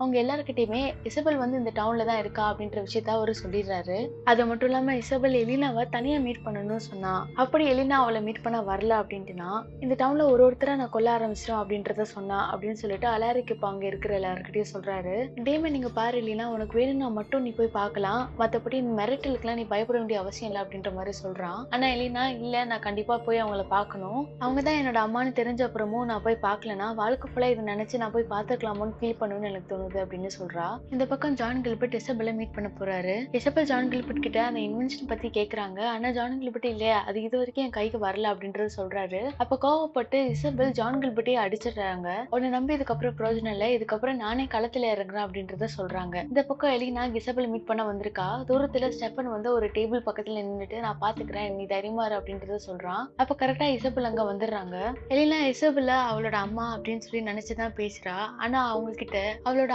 அவங்க எல்லாருக்கிட்டையுமே இசபல் வந்து இந்த டவுன்ல தான் இருக்கா அப்படின்ற விஷயத்த அவர் சொல்லிடுறாரு. அது மட்டும் இல்லாம இசபல் எலினாவை தனியா மீட் பண்ணணும்னு சொன்னா அப்படி எலினா அவளை மீட் பண்ண வரல அப்படின்ட்டுனா இந்த டவுன்ல ஒரு ஒருத்தரா நான் கொல்ல ஆரம்பிச்சிடும் அப்படின்றத சொன்னா அப்படின்னு சொல்லிட்டு அலாரிக்கு இப்போ அங்க இருக்கிற எல்லாருக்கிட்டையும் சொல்றாரு. டேமே நீங்க பாரு இல்லைனா உனக்கு வேணும்னா மட்டும் நீ போய் பார்க்கலாம். மத்தபடி மிரட்டலுக்குலாம் நீ பயப்பட வேண்டிய அவசியம் இல்லை அப்படின்ற மாதிரி சொல்றான். ஆனா எலினா இல்ல நான் கண்டிப்பா போய் அவங்கள பார்க்கணும். அவங்க தான் என்னோட அம்மான்னு தெரிஞ்ச அப்புறமும் நான் போய் பார்க்கலனா வாழ்க்கை ஃபுல்லா இதை நினைச்சு நான் போய் பார்த்துக்கலாமோன்னு ஃபீல் பண்ணணும்னு எனக்கு போகுது அப்படின்னு சொல்றா. இந்த பக்கம் ஜான் கில்பர்ட் இசபெல்ல மீட் பண்ண போறாரு. இசபெல் ஜான் கில்பர்ட் கிட்ட அந்த இன்வென்ஷன் பத்தி கேக்குறாங்க. ஆனா ஜான் கில்பர்ட் இல்லையா அது இது வரைக்கும் என் கைக்கு வரல அப்படின்றது சொல்றாரு. அப்ப கோவப்பட்டு இசபெல் ஜான் கில்பர்ட்டே அடிச்சிடுறாங்க. உன்னை நம்பி இதுக்கப்புறம் பிரயோஜனம் இல்லை இதுக்கப்புறம் நானே களத்துல இறங்குறேன் அப்படின்றத சொல்றாங்க. இந்த பக்கம் எலினா இசபெல் மீட் பண்ண வந்திருக்கா. தூரத்துல ஸ்டெப்பன் வந்து ஒரு டேபிள் பக்கத்துல நின்றுட்டு நான் பாத்துக்கிறேன் நீ தைரியமா அப்படின்றத சொல்றான். அப்ப கரெக்டா இசபெல் அங்க வந்துடுறாங்க. எலினா இசபெல்ல அவளோட அம்மா அப்படின்னு சொல்லி நினைச்சுதான் பேசுறா. ஆனா அவங்க கிட்ட அவளோட